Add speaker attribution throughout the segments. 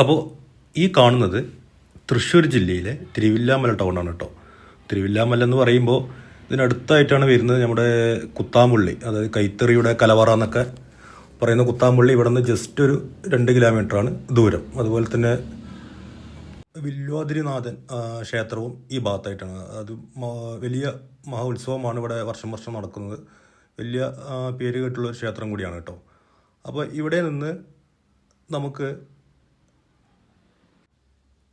Speaker 1: അപ്പോൾ ഈ കാണുന്നത് തൃശ്ശൂർ ജില്ലയിലെ തിരുവില്ലാമല ടൗണാണ് കേട്ടോ തിരുവില്ലാമല എന്ന് പറയുമ്പോൾ ഇതിനടുത്തായിട്ടാണ് വരുന്നത് നമ്മുടെ കുത്താമ്പുള്ളി അതായത് കൈത്തറിയുടെ കലവറ എന്നൊക്കെ പറയുന്ന കുത്താമ്പള്ളി. ഇവിടെ നിന്ന് ജസ്റ്റ് ഒരു രണ്ട് കിലോമീറ്ററാണ് ദൂരം. അതുപോലെ തന്നെ വില്വാതിരിനാഥൻ ക്ഷേത്രവും ഈ ഭാഗത്തായിട്ടാണ്. അത് വലിയ മഹോത്സവമാണ് ഇവിടെ വർഷം വർഷം നടക്കുന്നത്. വലിയ പേര് കേട്ടുള്ള ക്ഷേത്രം കൂടിയാണ് കേട്ടോ അപ്പോൾ ഇവിടെ നിന്ന് നമുക്ക്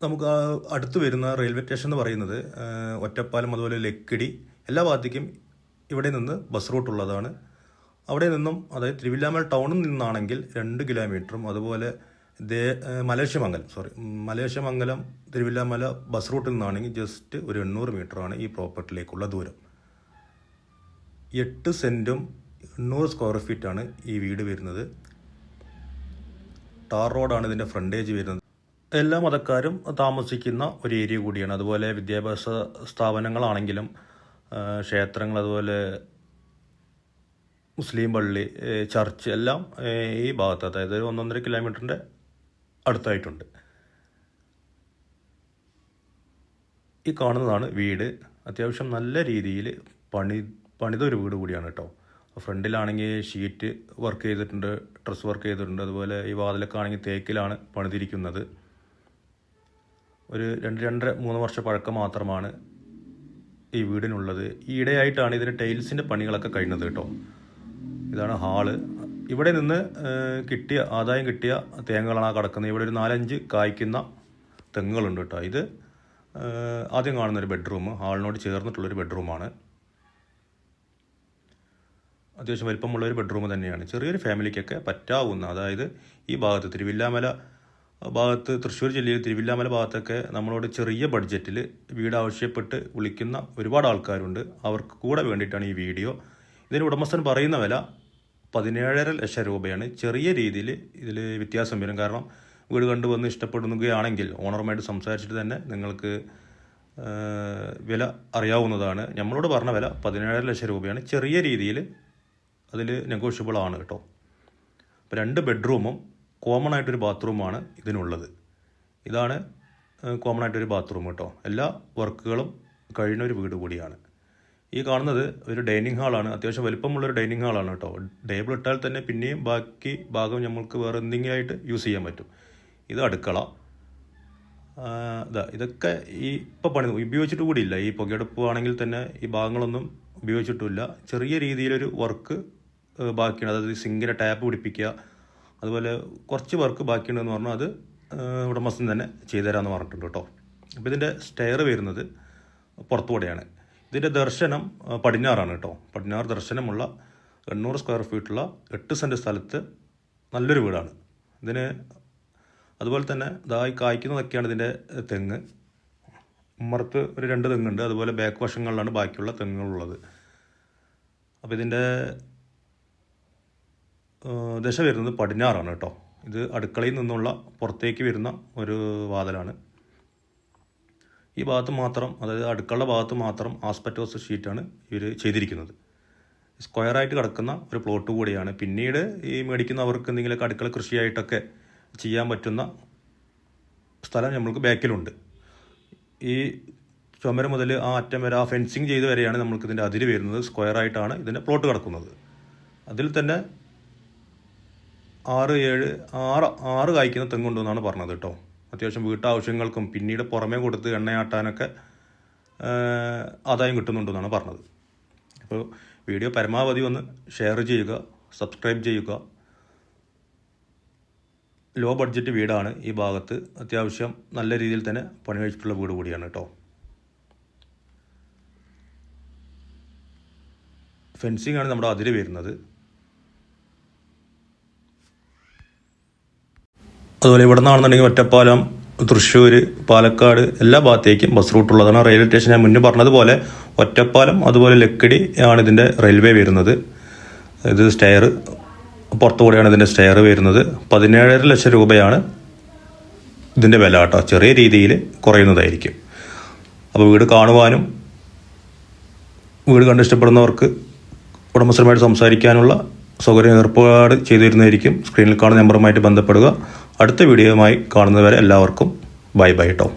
Speaker 1: നമുക്ക് അടുത്ത് വരുന്ന റെയിൽവേ സ്റ്റേഷൻ എന്ന് പറയുന്നത് ഒറ്റപ്പാലം അതുപോലെ ലക്കിടി എല്ലാ ഭാഗത്തേക്കും ഇവിടെ നിന്ന് ബസ് റൂട്ട് ഉള്ളതാണ്. അവിടെ നിന്നും അതായത് തിരുവില്ലാമല ടൗണിൽ നിന്നാണെങ്കിൽ രണ്ട് കിലോമീറ്ററും അതുപോലെ ദേ മലേഷ്യമംഗലം സോറി മലേഷ്യമംഗലം തിരുവില്ലാമല ബസ് റൂട്ടിൽ നിന്നാണെങ്കിൽ ജസ്റ്റ് ഒരു എണ്ണൂറ് മീറ്ററാണ് ഈ പ്രോപ്പർട്ടിയിലേക്കുള്ള ദൂരം. എട്ട് സെന്റും എണ്ണൂറ് സ്ക്വയർ ഫീറ്റാണ് ഈ വീട് വരുന്നത്. ടാർ റോഡാണ് ഇതിന്റെ ഫ്രണ്ടേജ് വരുന്നത്. എല്ലാ മതക്കാരും താമസിക്കുന്ന ഒരു ഏരിയ കൂടിയാണ്. അതുപോലെ വിദ്യാഭ്യാസ സ്ഥാപനങ്ങളാണെങ്കിലും ക്ഷേത്രങ്ങൾ അതുപോലെ മുസ്ലിം പള്ളി ചർച്ച് എല്ലാം ഈ ഭാഗത്ത് അതായത് ഒന്നൊന്നര കിലോമീറ്ററിന്റെ അടുത്തായിട്ടുണ്ട്. ഈ കാണുന്നതാണ് വീട്. അത്യാവശ്യം നല്ല രീതിയിൽ പണി പണിത ഒരു വീട് കൂടിയാണ് കേട്ടോ. ഫ്രണ്ടിലാണെങ്കിൽ ഷീറ്റ് വർക്ക് ചെയ്തിട്ടുണ്ട് ഡ്രസ് വർക്ക് ചെയ്തിട്ടുണ്ട്. അതുപോലെ ഈ വാതിലൊക്കെ ആണെങ്കിൽ തേക്കിലാണ് പണിതിരിക്കുന്നത്. ഒരു രണ്ട് രണ്ടര മൂന്ന് വർഷ പഴക്കം മാത്രമാണ് ഈ വീടിനുള്ളത്. ഈ ഈയിടെയായിട്ടാണ് ഇതിന്റെ ടൈൽസിന്റെ പണികളൊക്കെ കഴിഞ്ഞത് കേട്ടോ. ഇതാണ് ഹാൾ. ഇവിടെ നിന്ന് കിട്ടിയ ആദായം കിട്ടിയ തേങ്ങകളാണ് കിടക്കുന്നത്. ഇവിടെ ഒരു നാലഞ്ച് കായ്ക്കുന്ന തെങ്ങുകളുണ്ട് കേട്ടോ. ഇത് ആദ്യം കാണുന്നൊരു ബെഡ്റൂം. ഹാളിനോട് ചേർന്നിട്ടുള്ളൊരു ബെഡ്റൂമാണ്. അത്യാവശ്യം വലിപ്പമുള്ള ഒരു ബെഡ്റൂം തന്നെയാണ്. ചെറിയൊരു ഫാമിലിക്കൊക്കെ പറ്റാവുന്ന അതായത് ഈ ഭാഗത്ത് തിരുവില്ലാമല ഭാഗത്ത് തൃശ്ശൂർ ജില്ലയിൽ തിരുവില്ലാമല ഭാഗത്തൊക്കെ നമ്മളോട് ചെറിയ ബഡ്ജറ്റിൽ വീട് ആവശ്യപ്പെട്ട് വിളിക്കുന്ന ഒരുപാട് ആൾക്കാരുണ്ട്. അവർക്ക് കൂടെ വേണ്ടിയിട്ടാണ് ഈ വീഡിയോ. ഇതിന് ഉടമസ്ഥൻ പറയുന്ന വില പതിനേഴര ലക്ഷം രൂപയാണ്. ചെറിയ രീതിയിൽ ഇതിൽ വ്യത്യാസം വരും. കാരണം വീട് കണ്ടുവന്ന് ഇഷ്ടപ്പെടുകയാണെങ്കിൽ ഓണറുമായിട്ട് സംസാരിച്ചിട്ട് തന്നെ നിങ്ങൾക്ക് വില അറിയാവുന്നതാണ്. നമ്മളോട് പറഞ്ഞ വില പതിനേഴര ലക്ഷം രൂപയാണ്. ചെറിയ രീതിയിൽ അതിൽ നെഗോഷ്യബിൾ ആണ് കേട്ടോ. അപ്പോൾ രണ്ട് ബെഡ്റൂമും കോമൺ ആയിട്ടൊരു ബാത്റൂമാണ് ഇതിനുള്ളത്. ഇതാണ് കോമൺ ആയിട്ടൊരു ബാത്റൂം കേട്ടോ എല്ലാ വർക്കുകളും കഴിഞ്ഞ ഒരു വീട് കൂടിയാണ്. ഈ കാണുന്നത് ഒരു ഡൈനിങ് ഹാളാണ് അത്യാവശ്യം വലിപ്പമുള്ളൊരു ഡൈനിങ് ഹാളാണ് കേട്ടോ ടേബിൾ ഇട്ടാൽ തന്നെ പിന്നെയും ബാക്കി ഭാഗം നമ്മൾക്ക് വേറെ എന്തെങ്കിലും ആയിട്ട് യൂസ് ചെയ്യാൻ പറ്റും. ഇത് അടുക്കള. ഇതാ ഇതൊക്കെ ഈ ഇപ്പം പണി ഉപയോഗിച്ചിട്ട് കൂടിയില്ല ഈ പുകയെടുപ്പ് ആണെങ്കിൽ തന്നെ ഈ ഭാഗങ്ങളൊന്നും ഉപയോഗിച്ചിട്ടില്ല ചെറിയ രീതിയിലൊരു വർക്ക് ബാക്കിയാണ്. അതായത് സിങ്കിന്റെ ടാപ്പ് പിടിപ്പിക്കുക അതുപോലെ കുറച്ച് വർക്ക് ബാക്കിയുണ്ടെന്ന് പറഞ്ഞാൽ അത് ഉടമസ്ഥൻ തന്നെ ചെയ്തു തരാമെന്ന് പറഞ്ഞിട്ടുണ്ട് കേട്ടോ. അപ്പോൾ ഇതിന്റെ സ്റ്റെയർ വരുന്നത് പുറത്തുകൂടെയാണ്. ഇതിന്റെ ദർശനം പടിഞ്ഞാറാണ് കേട്ടോ. പടിഞ്ഞാറ് ദർശനമുള്ള എണ്ണൂറ് സ്ക്വയർ ഫീറ്റുള്ള എട്ട് സെന്റ് സ്ഥലത്ത് നല്ലൊരു വീടാണ്. ഇതിന് അതുപോലെ തന്നെ ഇതായി കായ്ക്കുന്നതൊക്കെയാണ് ഇതിന്റെ തെങ്ങ്. ഉമ്മറത്ത് ഒരു രണ്ട് തെങ്ങുണ്ട്. അതുപോലെ ബാക്ക് വശങ്ങളിലാണ് ബാക്കിയുള്ള തെങ്ങുകളുള്ളത്. അപ്പോൾ ഇതിന്റെ ദശ വരുന്നത് പടിഞ്ഞാറാണ് കേട്ടോ. ഇത് അടുക്കളയിൽ നിന്നുള്ള പുറത്തേക്ക് വരുന്ന ഒരു വാതിലാണ്. ഈ ഭാഗത്ത് മാത്രം അതായത് അടുക്കള ഭാഗത്ത് മാത്രം ആസ്പെറ്റോസ് ഷീറ്റാണ് ഇവർ ചെയ്തിരിക്കുന്നത്. സ്ക്വയറായിട്ട് കിടക്കുന്ന ഒരു പ്ലോട്ട് കൂടിയാണ്. പിന്നീട് ഈ മേടിക്കുന്നവർക്ക് എന്തെങ്കിലുമൊക്കെ അടുക്കള കൃഷിയായിട്ടൊക്കെ ചെയ്യാൻ പറ്റുന്ന സ്ഥലം നമ്മൾക്ക് ബാക്കിലുണ്ട്. ഈ ചുമര മുതൽ ആ അറ്റം വരെ ആ ഫെൻസിങ് ചെയ്ത് വരെയാണ് നമ്മൾക്ക് ഇതിന്റെ അതിര് വരുന്നത്. സ്ക്വയറായിട്ടാണ് ഇതിന്റെ പ്ലോട്ട് കിടക്കുന്നത്. അതിൽ തന്നെ ആറ് ഏഴ് ആറ് ആറ് കായ്ക്കുന്ന തെങ്ങുണ്ടെന്നാണ് പറഞ്ഞത് കേട്ടോ. അത്യാവശ്യം വീട്ടാവശ്യങ്ങൾക്കും പിന്നീട് പുറമേ കൊടുത്ത് എണ്ണയാട്ടാനൊക്കെ ആദായം കിട്ടുന്നുണ്ടെന്നാണ് പറഞ്ഞത്. അപ്പോൾ വീഡിയോ പരമാവധി ഒന്ന് ഷെയർ ചെയ്യുക സബ്സ്ക്രൈബ് ചെയ്യുക. ലോ ബഡ്ജറ്റ് വീടാണ് ഈ ഭാഗത്ത്. അത്യാവശ്യം നല്ല രീതിയിൽ തന്നെ പണി കഴിച്ചിട്ടുള്ള വീട് കൂടിയാണ് കേട്ടോ. ഫെൻസിങ് ആണ് നമ്മുടെ അതിര് വരുന്നത്. അതുപോലെ ഇവിടെ നിന്നാണെന്നുണ്ടെങ്കിൽ ഒറ്റപ്പാലം തൃശ്ശൂർ പാലക്കാട് എല്ലാ ഭാഗത്തേക്കും ബസ് റൂട്ട് ഉള്ളതാണ്. റെയിൽവേ സ്റ്റേഷൻ ഞാൻ മുന്നേ പറഞ്ഞതുപോലെ ഒറ്റപ്പാലം അതുപോലെ ലക്കിടി ആണ് ഇതിന്റെ റെയിൽവേ വരുന്നത്. ഇത് സ്റ്റെയർ പുറത്തുകൂടെയാണ് ഇതിന്റെ സ്റ്റെയർ വരുന്നത്. പതിനേഴര ലക്ഷം രൂപയാണ് ഇതിന്റെ വില കേട്ടോ. ചെറിയ രീതിയിൽ കുറയുന്നതായിരിക്കും. അപ്പോൾ വീട് കാണുവാനും വീട് കണ്ട് ഇഷ്ടപ്പെടുന്നവർക്ക് ഉടമസ്ഥരുമായിട്ട് സംസാരിക്കാനുള്ള സൗകര്യം ഏർപ്പാട് ചെയ്തു തരുന്നതായിരിക്കും സ്ക്രീനിൽ കാണുന്ന നമ്പറുമായിട്ട് ബന്ധപ്പെടുക. അടുത്ത വീഡിയോയുമായി കാണുന്നതുവരെ എല്ലാവർക്കും ബൈ ബൈ കേട്ടോ